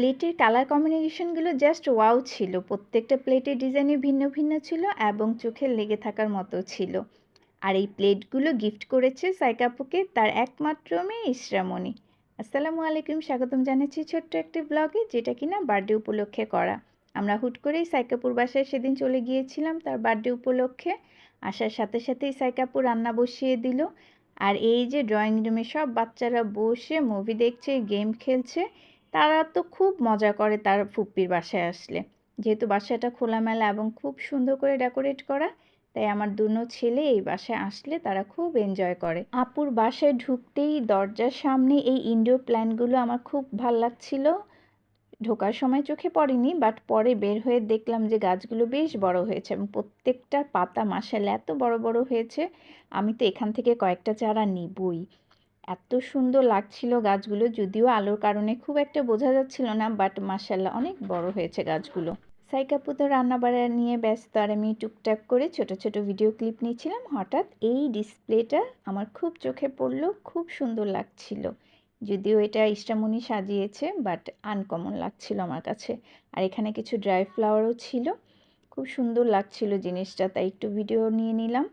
প্লেটের colour কম্বিনেশনগুলো just wow ছিল। প্রত্যেকটা প্লেটের ডিজাইনই ভিন্ন ভিন্ন ছিল এবং চোখে লেগে থাকার মতো ছিল। আর এই প্লেটগুলো গিফট করেছে সাইকাপুকে তার একমাত্র মেয়ে ইসরামণি। আসসালামু আলাইকুম, স্বাগতম জানাচ্ছি ছোট্ট একটি ব্লগে যেটা কিনা বার্থডে উপলক্ষে করা। আমরা হুট করেই সাইকাপুর বাসায় সেদিন চলে গিয়েছিলাম তার বার্থডে উপলক্ষে। আসার সাথে সাথেই সাইকাপুর রান্না বসিয়ে দিল। আর এই যে ড্রয়িং রুমে সব বাচ্চারা বসে মুভি দেখছে গেম খেলছে তারা তো খুব মজা করে তার ফুপ্পির বাসায় আসলে। যেহেতু বাসাটা খোলামেলা এবং খুব সুন্দর করে ডেকোরেট করা, তাই আমার দুনো ছেলে এই বাসায় আসলে তারা খুব এনজয় করে। আপুর বাসায় ঢুকতেই দরজার সামনে এই ইনডোর প্ল্যান্টগুলো আমার খুব ভালো লাগছিল। ঢোকার সময় চোখে পড়েনি বাট পরে বের হয়ে দেখলাম যে গাছগুলো বেশ বড় হয়েছে এবং প্রত্যেকটার পাতা মাসাল এত বড় বড় হয়েছে। আমি তো এখান থেকে কয়েকটা চারা নিবই। এত সুন্দর লাগছিল গাছগুলো, যদিও আলোর কারণে খুব একটা বোঝা যাচ্ছিল না বাট মাসাল্লাহ অনেক বড় হয়েছে গাছগুলো। সাইকাপু তো রান্নাবাড়া নিয়ে ব্যস্ত আর আমি টুকটাক করে ছোট ছোট ভিডিও ক্লিপ নিয়েছিলাম। হঠাৎ এই ডিসপ্লেটা আমার খুব চোখে পড়ল, খুব সুন্দর লাগছিল। যদিও এটা ইষ্টামণি সাজিয়েছে বাট আনকমন লাগছিল আমার কাছে। আর এখানে কিছু ড্রাই ফ্লাওয়ারও ছিল। খুব সুন্দর লাগছিল জিনিসটা, তাই একটু ভিডিও নিয়ে নিলাম।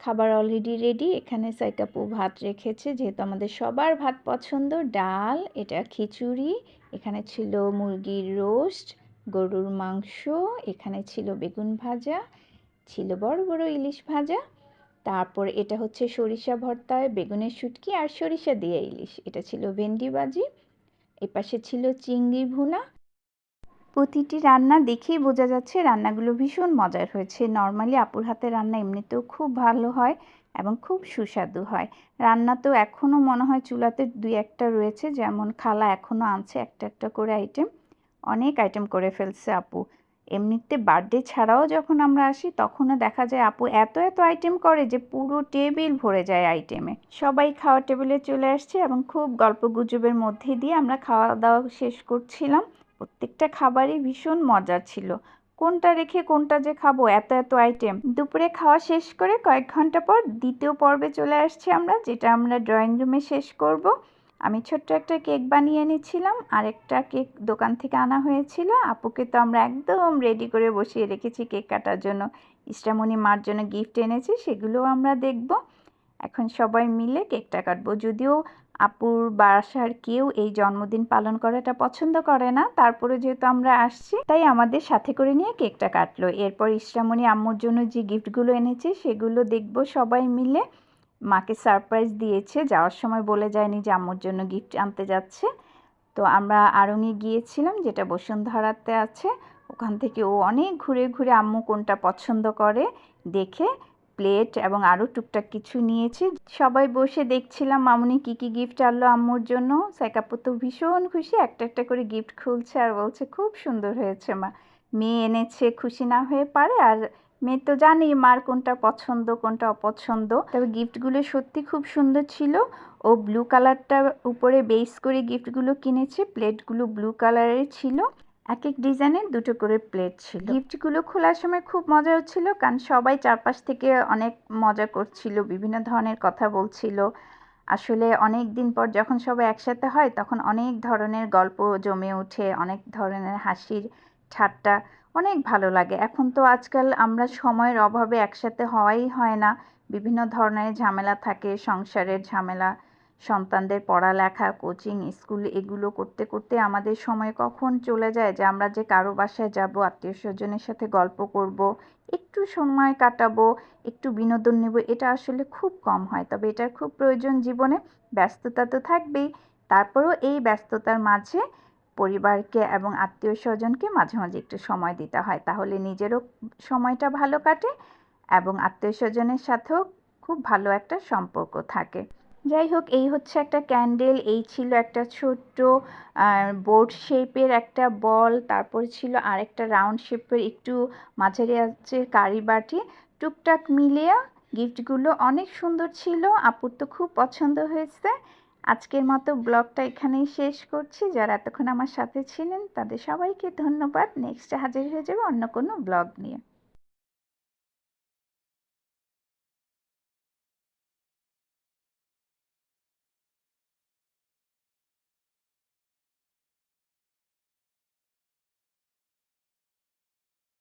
খাবার অলরেডি রেডি এখানে সাইকাপু ভাত রেখেছে, যেহেতু আমাদের সবার ভাত পছন্দ, ডাল, এটা খিচুড়ি, এখানে ছিল মুরগির রোস্ট গরুর মাংস, এখানে ছিল বেগুন ভাজা, ছিল বড় বড় ইলিশ ভাজা, তারপর এটা হচ্ছে সরিষা ভর্তায় বেগুনের শুটকি আর সরিষা দিয়ে ইলিশ, এটা ছিল ভেন্ডি বাজি এপাশে ছিল চিংড়ি ভুনা। প্রতিটি রান্না দেখেই বোঝা যাচ্ছে রান্নাগুলো ভীষণ মজার হয়েছে। নর্মালি আপুর হাতে রান্না এমনিতেও খুব ভালো হয় এবং খুব সুস্বাদু হয়। রান্না তো এখনও মনে হয় চুলাতে দুই একটা রয়েছে, যেমন খালা এখনও আনছে একটা একটা করে আইটেম অনেক আইটেম করে ফেলছে আপু। এমনিতে বার্থডে ছাড়াও যখন আমরা আসি, তখনও দেখা যায় আপু এত এত আইটেম করে যে পুরো টেবিল ভরে যায় আইটেমে সবাই খাওয়ার টেবিলে চলে আসছে এবং খুব গল্প গুজবের মধ্যে দিয়ে আমরা খাওয়া দাওয়া শেষ করছিলাম। প্রত্যেকটা খাবারই ভীষণ মজার ছিল। কোনটা রেখে কোনটা যে খাব, এত এত আইটেম দুপুরে খাওয়া শেষ করে কয়েক ঘণ্টা পর দ্বিতীয় পর্বে চলে আসছি আমরা, যেটা আমরা ড্রয়িং রুমে শেষ করব। আমি ছোট্ট একটা কেক বানিয়ে এনেছিলাম, আরেকটা কেক দোকান থেকে আনা হয়েছিল। আপুকে তো আমরা একদম রেডি করে বসিয়ে রেখেছি কেক কাটার জন্য। ইষ্টামণি মার জন্য গিফট এনেছি, সেগুলোও আমরা দেখব। এখন সবাই মিলে কেকটা কাটবো। যদিও আপুর বাসার কেউ এই জন্মদিন পালন করাটা পছন্দ করে না। তারপরে যেহেতু আমরা আসছি, তাই আমাদের সাথে করে নিয়ে কেকটা কাটলো। এরপর ইষ্টামণি আম্মুর জন্য যে গিফটগুলো এনেছে, সেগুলো দেখব সবাই মিলে। মাকে সারপ্রাইজ দিয়েছে, যাওয়ার সময় বলে যায়নি যে আম্মুর জন্য গিফট আনতে যাচ্ছে। তো আমরা আরঙে গিয়েছিলাম, যেটা বসুন্ধরাতে আছে। ওখান থেকে ও অনেক ঘুরে ঘুরে আম্মু কোনটা পছন্দ করে দেখে প্লেট এবং আরও টুকটাক কিছু নিয়েছে। সবাই বসে দেখছিলাম, মামুনি কি কি গিফট আনলো আম্মুর জন্য? সাইকাপু তো ভীষণ খুশি, একটা একটা করে গিফট খুলছে আর বলছে, খুব সুন্দর হয়েছে মা। মেয়ে এনেছে, খুশি না হয়ে পারে আর মেয়ে তো জানি মার কোনটা পছন্দ, কোনটা অপছন্দ। তবে গিফটগুলো সত্যি খুব সুন্দর ছিল। ও ব্লু কালারটার উপরে বেস করে গিফটগুলো কিনেছে প্লেটগুলো ব্লু কালারের ছিল। এক এক ডিজাইনের দুটো করে প্লেট ছিল। গিফটগুলো খোলার সময় খুব মজা হচ্ছিল, কারণ সবাই চারপাশ থেকে অনেক মজা করছিল, বিভিন্ন ধরনের কথা বলছিল। আসলে অনেক দিন পর যখন সবাই একসাথে হয়, তখন অনেক ধরনের গল্প জমে ওঠে, অনেক ধরনের হাসির ঠাট্টা, অনেক ভালো লাগে। এখন তো আজকাল আমরা সময়ের অভাবে একসাথে হওয়াই হয় না। বিভিন্ন ধরনের ঝামেলা থাকে, সংসারের ঝামেলা সন্তানদের পড়ালেখা, কোচিং, স্কুল এগুলো করতে করতে আমাদের সময় কখন চলে যায় যে আমরা যে কারও বাসায় যাব, আত্মীয় স্বজনের সাথে গল্প করব, একটু সময় কাটাবো, একটু বিনোদন নেব, এটা আসলে খুব কম হয়। তবে এটার খুব প্রয়োজন জীবনে, ব্যস্ততা তো থাকবেই। তারপরেও এই ব্যস্ততার মাঝে পরিবারকে এবং আত্মীয় স্বজনকে মাঝে মাঝে একটু সময় দিতে হয়। তাহলে নিজেরও সময়টা ভালো কাটে এবং আত্মীয় স্বজনের সাথেও খুব ভালো একটা সম্পর্ক থাকে। যাই হোক, এই হচ্ছে একটা ক্যান্ডেল এই ছিল একটা ছোট্ট বোর্ড শেপের একটা বল তারপর ছিল আরেকটা রাউন্ড শেপের একটু মাঝারি আছে কারি বাটি। টুকটাক মিলিয়ে গিফটগুলো অনেক সুন্দর ছিল, আপুর তো খুব পছন্দ হয়েছে। আজকের মতো ব্লগটা এখানেই শেষ করছি। যারা এতক্ষণ আমার সাথে ছিলেন, তাদের সবাইকে ধন্যবাদ। নেক্সটে হাজির হয়ে যাবে অন্য কোনো ব্লগ নিয়ে।